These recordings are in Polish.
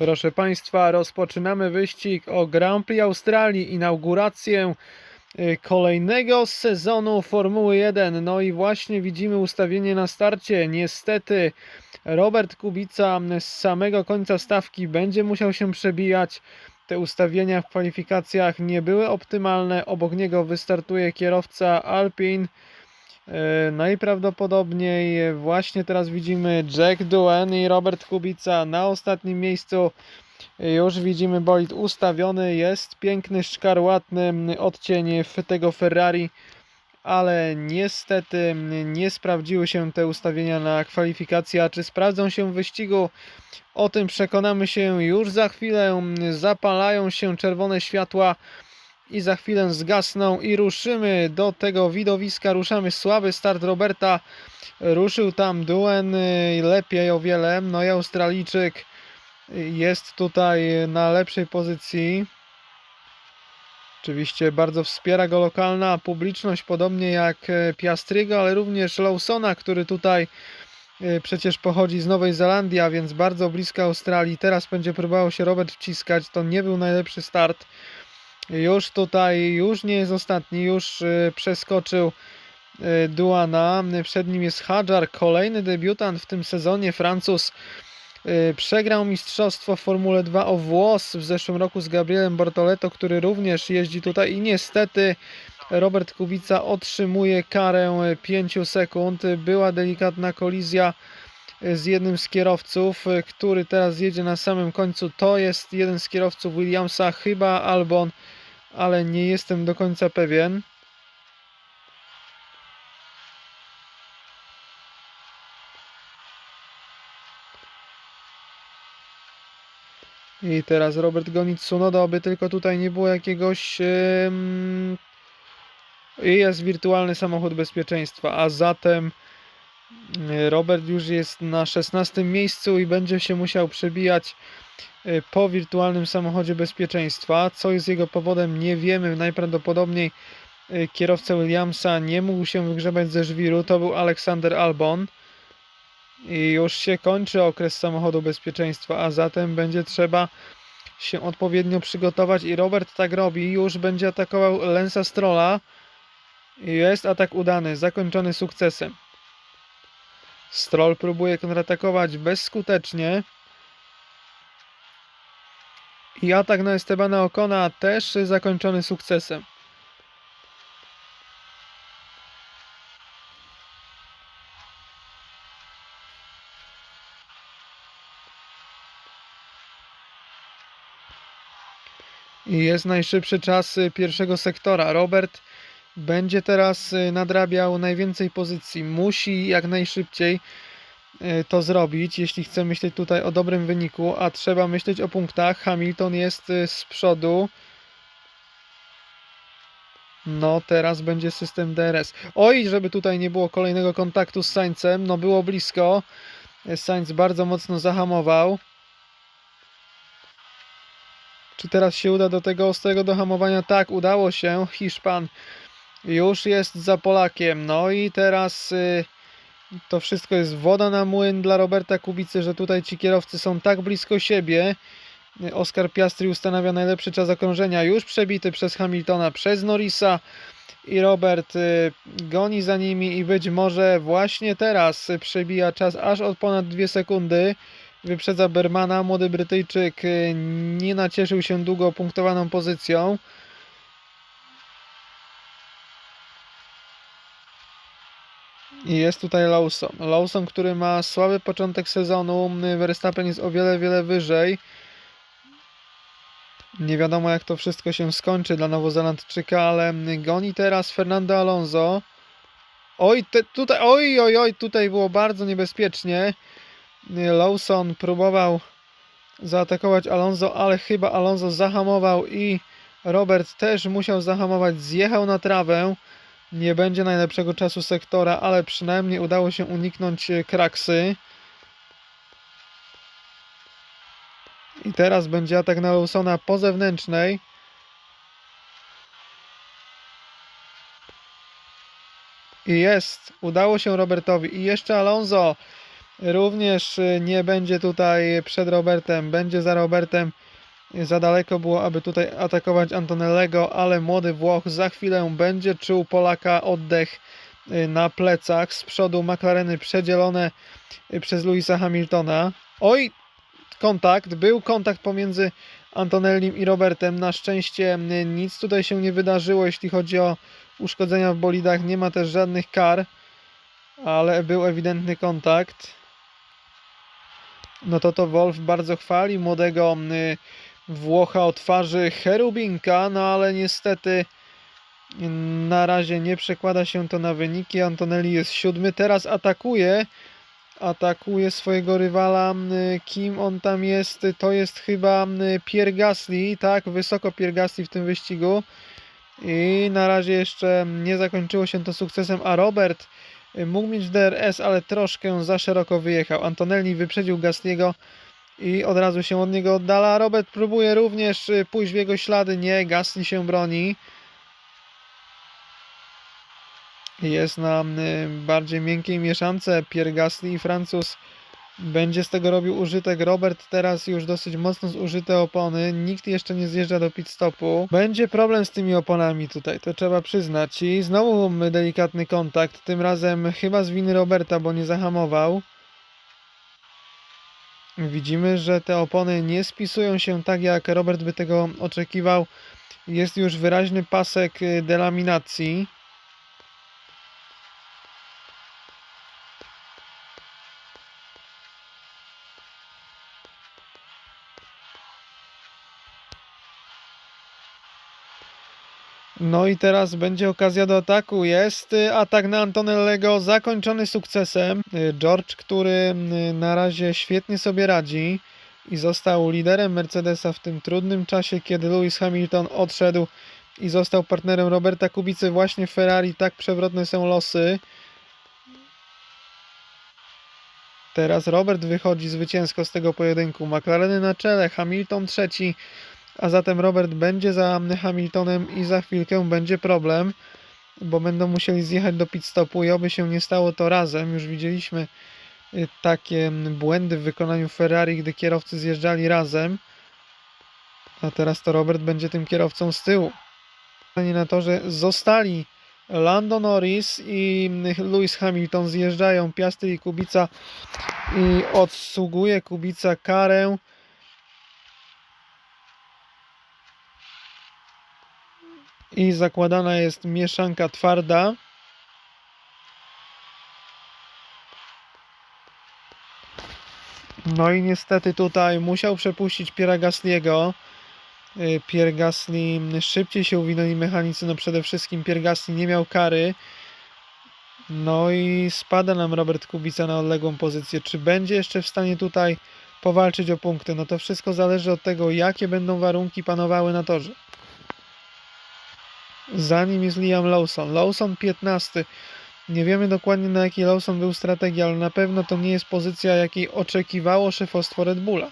Proszę Państwa, rozpoczynamy wyścig o Grand Prix Australii, inaugurację y, kolejnego sezonu Formuły 1. No i właśnie widzimy ustawienie na starcie. Niestety Robert Kubica z samego końca stawki będzie musiał się przebijać. Te ustawienia w kwalifikacjach nie były optymalne. Obok niego wystartuje kierowca Alpine. E, Najprawdopodobniej właśnie teraz widzimy Jack Doohan i Robert Kubica na ostatnim miejscu. Już widzimy bolid ustawiony, jest piękny, szkarłatny odcień tego Ferrari, ale niestety nie sprawdziły się te ustawienia na kwalifikacje, a czy sprawdzą się w wyścigu? O tym przekonamy się już za chwilę. Zapalają się czerwone światła i za chwilę zgasną i ruszymy do tego widowiska, ruszamy słaby start Roberta, ruszył tam Duen y, lepiej o wiele, no i Australijczyk jest tutaj na lepszej pozycji. Oczywiście bardzo wspiera go lokalna publiczność, podobnie jak e, Piastrigo, ale również Lawsona, który tutaj e, przecież pochodzi z Nowej Zelandii, a więc bardzo blisko Australii. Teraz będzie próbował się Robert wciskać, to nie był najlepszy start. Już tutaj, już nie jest ostatni, już y, przeskoczył y, Duana. Przed nim jest Hadjar, kolejny debiutant w tym sezonie. Francuz y, przegrał mistrzostwo w Formule 2 o włos w zeszłym roku z Gabrielem Bortoleto, który również jeździ tutaj i niestety Robert Kubica otrzymuje karę 5 sekund. Była delikatna kolizja z jednym z kierowców, który teraz jedzie na samym końcu. To jest jeden z kierowców Williamsa, chyba Albon ale nie jestem do końca pewien. I teraz Robert goni Tsunoda, aby tylko tutaj nie było jakiegoś... I jest wirtualny samochód bezpieczeństwa, a zatem Robert już jest na 16 miejscu i będzie się musiał przebijać y, po wirtualnym samochodzie bezpieczeństwa. Co jest jego powodem, nie wiemy. Najprawdopodobniej y, kierowca Williamsa nie mógł się wygrzebać ze żwiru. To był Aleksander Albon. I już się kończy okres samochodu bezpieczeństwa, a zatem będzie trzeba się odpowiednio przygotować i Robert tak robi. Już będzie atakował Lensa Strolla. I Jest atak udany, zakończony sukcesem. Stroll próbuje kontratakować bezskutecznie. I atak na Estebana Okona też zakończony sukcesem. I jest najszybszy czas pierwszego sektora. Robert będzie teraz y, nadrabiał najwięcej pozycji. Musi jak najszybciej y, to zrobić, jeśli chce myśleć tutaj o dobrym wyniku, a trzeba myśleć o punktach. Hamilton jest y, z przodu. No, teraz będzie system DRS. Oj, żeby tutaj nie było kolejnego kontaktu z Sańcem. No, było blisko. Sainz bardzo mocno zahamował. Czy teraz się uda do tego ostrego dohamowania? Tak, udało się. Hiszpan już jest za Polakiem. No i teraz y, to wszystko jest woda na młyn dla Roberta Kubicy, że tutaj ci kierowcy są tak blisko siebie. Oscar Piastri ustanawia najlepszy czas okrążenia, już przebity przez Hamiltona, przez Norrisa i Robert y, goni za nimi i być może właśnie teraz przebija czas aż od ponad 2 sekundy. Wyprzedza Bermana, młody Brytyjczyk y, nie nacieszył się długo punktowaną pozycją. I jest tutaj Lawson. Lawson, który ma słaby początek sezonu. Verstappen jest o wiele, wiele wyżej. Nie wiadomo jak to wszystko się skończy dla Nowozelandczyka, ale goni teraz Fernando Alonso. Oj, te, tutaj, oj, oj, oj, tutaj było bardzo niebezpiecznie. Lawson próbował zaatakować Alonso, ale chyba Alonso zahamował i Robert też musiał zahamować. Zjechał na trawę. Nie będzie najlepszego czasu sektora, ale przynajmniej udało się uniknąć e, kraksy. I teraz będzie atak na Lawsona po zewnętrznej. I jest. Udało się Robertowi. I jeszcze Alonso. również y, nie będzie tutaj przed Robertem, będzie za Robertem. Za daleko było, aby tutaj atakować Antonellego, ale młody Włoch za chwilę będzie czuł Polaka oddech y, na plecach. Z przodu McLareny przedzielone y, przez Louisa Hamiltona. Oj, kontakt, był kontakt pomiędzy Antonellim i Robertem. Na szczęście y, nic tutaj się nie wydarzyło, jeśli chodzi o uszkodzenia w bolidach. Nie ma też żadnych kar, ale był ewidentny kontakt. No to to Wolf bardzo chwali młodego Włocha o twarzy Cherubinka, no ale niestety na razie nie przekłada się to na wyniki. Antonelli jest siódmy, teraz atakuje. Atakuje swojego rywala. Kim on tam jest? To jest chyba Pierre Gasly, tak? Wysoko Pierre Gasly w tym wyścigu. I na razie jeszcze nie zakończyło się to sukcesem, a Robert mógł mieć DRS, ale troszkę za szeroko wyjechał. Antonelli wyprzedził Gasliego i od razu się od niego oddala. Robert próbuje również y, pójść w jego ślady. Nie, Gasly się broni. Jest na y, bardziej miękkiej mieszance. Pierre Gasly i Francuz będzie z tego robił użytek. Robert teraz już dosyć mocno zużyte opony. Nikt jeszcze nie zjeżdża do pit stopu. Będzie problem z tymi oponami tutaj, to trzeba przyznać. I znowu delikatny kontakt. Tym razem chyba z winy Roberta, bo nie zahamował. Widzimy, że te opony nie spisują się tak, jak Robert by tego oczekiwał. Jest już wyraźny pasek y, delaminacji. No i teraz będzie okazja do ataku. Jest y, atak na Antonellego zakończony sukcesem. Y, George, który y, na razie świetnie sobie radzi i został liderem Mercedesa w tym trudnym czasie, kiedy Lewis Hamilton odszedł i został partnerem Roberta Kubicy właśnie w Ferrari. Tak przewrotne są losy. Teraz Robert wychodzi zwycięsko z tego pojedynku. McLareny na czele, Hamilton trzeci, a zatem Robert będzie za Hamiltonem i za chwilkę będzie problem, bo będą musieli zjechać do pit stopu i oby się nie stało to razem. Już widzieliśmy y, takie błędy w wykonaniu Ferrari, gdy kierowcy zjeżdżali razem. A teraz to Robert będzie tym kierowcą z tyłu. Na to, że zostali Lando Norris i Lewis Hamilton zjeżdżają Piastri i Kubica i odsługuje Kubica karę. I zakładana jest mieszanka twarda. No i niestety tutaj musiał przepuścić Piera Gasliego. Y, Pierre Gasly szybciej się uwinęli mechanicy, no przede wszystkim Pierre Gasly nie miał kary. No i spada nam Robert Kubica na odległą pozycję. Czy będzie jeszcze w stanie tutaj powalczyć o punkty? No to wszystko zależy od tego, jakie będą warunki panowały na torze. Za nim jest Liam Lawson. Lawson 15. Nie wiemy dokładnie na jakiej Lawson był strategii, ale na pewno to nie jest pozycja, jakiej oczekiwało szefostwo Red Bulla.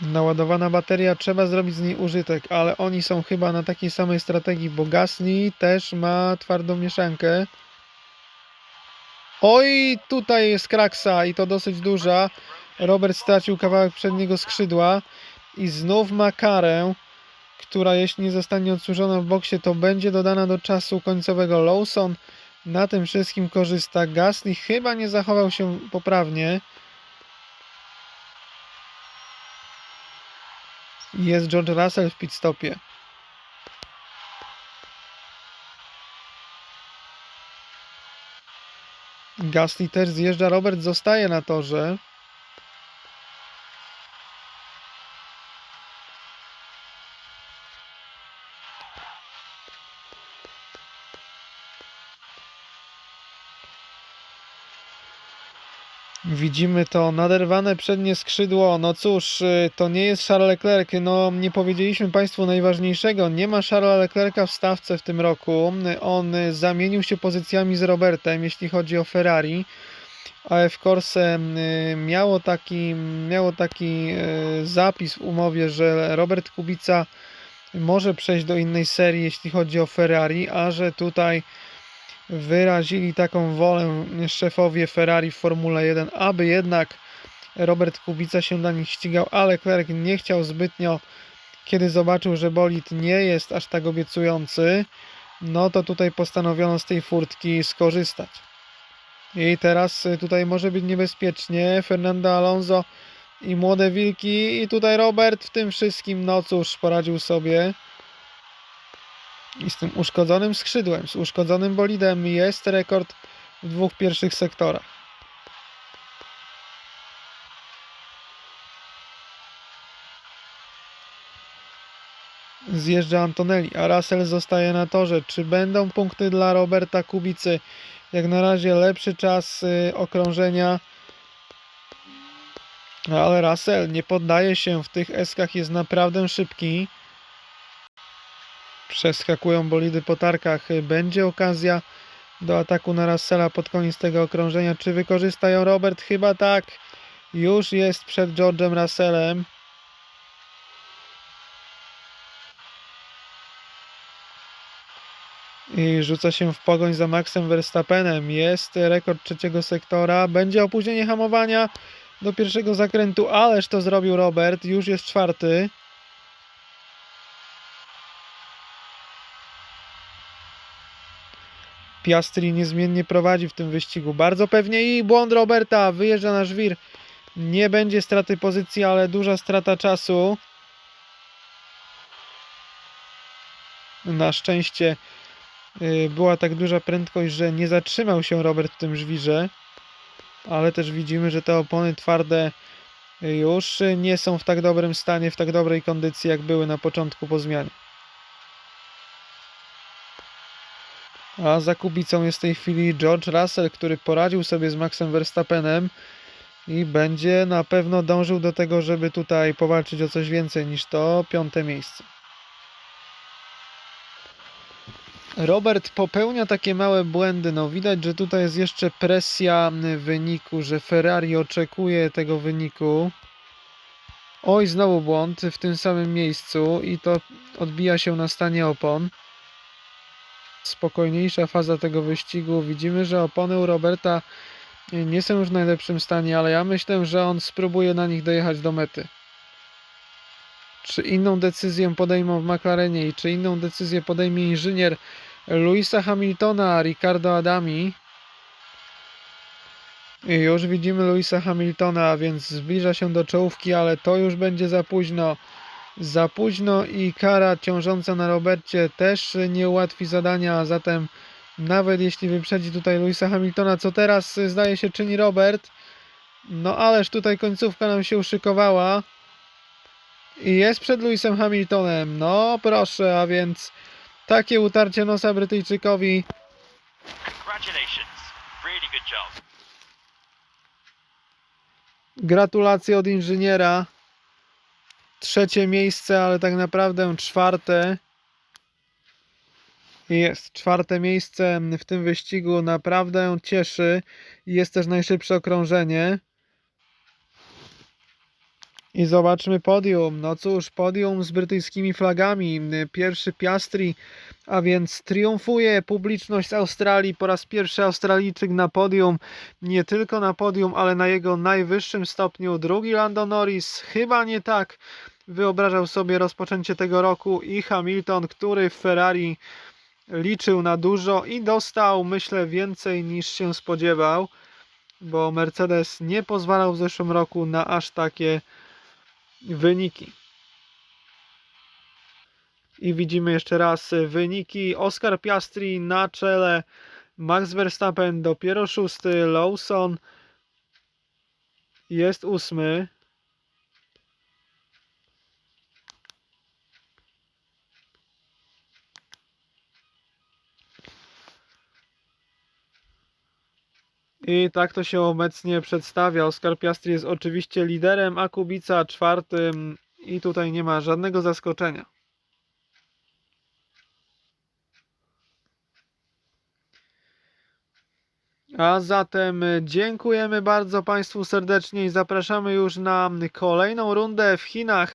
Naładowana bateria, trzeba zrobić z niej użytek, ale oni są chyba na takiej samej strategii, bo Gasly też ma twardą mieszankę. Oj, tutaj jest kraksa i to dosyć duża. Robert stracił kawałek przedniego skrzydła i znów ma karę, która jeśli nie zostanie odsłużona w boksie, to będzie dodana do czasu końcowego. Lawson na tym wszystkim korzysta. Gasly chyba nie zachował się poprawnie. Jest George Russell w pit stopie. Gasly też zjeżdża, Robert zostaje na torze. Widzimy to naderwane przednie skrzydło. No cóż, y, to nie jest Charles Leclerc. No nie powiedzieliśmy Państwu najważniejszego. Nie ma Charlesa Leclerca w stawce w tym roku. On y, zamienił się pozycjami z Robertem, jeśli chodzi o Ferrari. AF Corse y, miało taki, miało taki zapis w umowie, że Robert Kubica może przejść do innej serii, jeśli chodzi o Ferrari, a że tutaj wyrazili taką wolę szefowie Ferrari w Formule 1, aby jednak Robert Kubica się dla nich ścigał, ale Klerk nie chciał zbytnio, kiedy zobaczył, że bolid nie jest aż tak obiecujący, no to tutaj postanowiono z tej furtki skorzystać. I teraz tutaj może być niebezpiecznie. Fernando Alonso i młode wilki, i tutaj Robert w tym wszystkim, no cóż, poradził sobie. I z tym uszkodzonym skrzydłem, z uszkodzonym bolidem jest rekord w dwóch pierwszych sektorach. Zjeżdża Antonelli, a Russell zostaje na torze. Czy będą punkty dla Roberta Kubicy? Jak na razie lepszy czas y, okrążenia. No ale Russell nie poddaje się w tych eskach, jest naprawdę szybki. Przeskakują bolidy po tarkach. Będzie okazja do ataku na Russella pod koniec tego okrążenia. Czy wykorzystają Robert? Chyba tak. Już jest przed George'em Russellem. I rzuca się w pogoń za Maxem Verstappenem. Jest rekord trzeciego sektora. Będzie opóźnienie hamowania do pierwszego zakrętu, ależ to zrobił Robert. Już jest czwarty. Piastri niezmiennie prowadzi w tym wyścigu. Bardzo pewnie i błąd Roberta. Wyjeżdża na żwir. Nie będzie straty pozycji, ale duża strata czasu. Na szczęście y, była tak duża prędkość, że nie zatrzymał się Robert w tym żwirze. Ale też widzimy, że te opony twarde już nie są w tak dobrym stanie, w tak dobrej kondycji, jak były na początku po zmianie. A za Kubicą jest w tej chwili George Russell, który poradził sobie z Maxem Verstappenem i będzie na pewno dążył do tego, żeby tutaj powalczyć o coś więcej niż to piąte miejsce. Robert popełnia takie małe błędy. No widać, że tutaj jest jeszcze presja wyniku, że Ferrari oczekuje tego wyniku. Oj, znowu błąd w tym samym miejscu i to odbija się na stanie opon. Spokojniejsza faza tego wyścigu. Widzimy, że opony u Roberta nie są już w najlepszym stanie, ale ja myślę, że on spróbuje na nich dojechać do mety. Czy inną decyzję podejmą w McLarenie i czy inną decyzję podejmie inżynier Louisa Hamiltona, Ricardo Adami. I już widzimy Louisa Hamiltona, więc zbliża się do czołówki, ale to już będzie za późno. Za późno i kara ciążąca na Robercie też nie ułatwi zadania, a zatem nawet jeśli wyprzedzi tutaj Louisa Hamiltona, co teraz zdaje się czyni Robert, no ależ tutaj końcówka nam się uszykowała. I jest przed Louisem Hamiltonem, no proszę, a więc takie utarcie nosa Brytyjczykowi. Gratulacje od inżyniera. Trzecie miejsce, ale tak naprawdę czwarte. Jest czwarte miejsce w tym wyścigu. Naprawdę cieszy. Jest też najszybsze okrążenie. I zobaczmy podium. No cóż, podium z brytyjskimi flagami. Pierwszy Piastri, a więc triumfuje publiczność z Australii. Po raz pierwszy Australijczyk na podium. Nie tylko na podium, ale na jego najwyższym stopniu. Drugi Lando Norris. Chyba nie tak wyobrażał sobie rozpoczęcie tego roku. I Hamilton, który w Ferrari liczył na dużo i dostał, myślę, więcej niż się spodziewał. Bo Mercedes nie pozwalał w zeszłym roku na aż takie wyniki. I widzimy jeszcze raz wyniki. Oscar Piastri na czele, Max Verstappen dopiero szósty, Lawson jest ósmy. I tak to się obecnie przedstawia. Oskar Piastri jest oczywiście liderem, a Kubica czwartym i tutaj nie ma żadnego zaskoczenia. A zatem dziękujemy bardzo Państwu serdecznie i zapraszamy już na kolejną rundę w Chinach.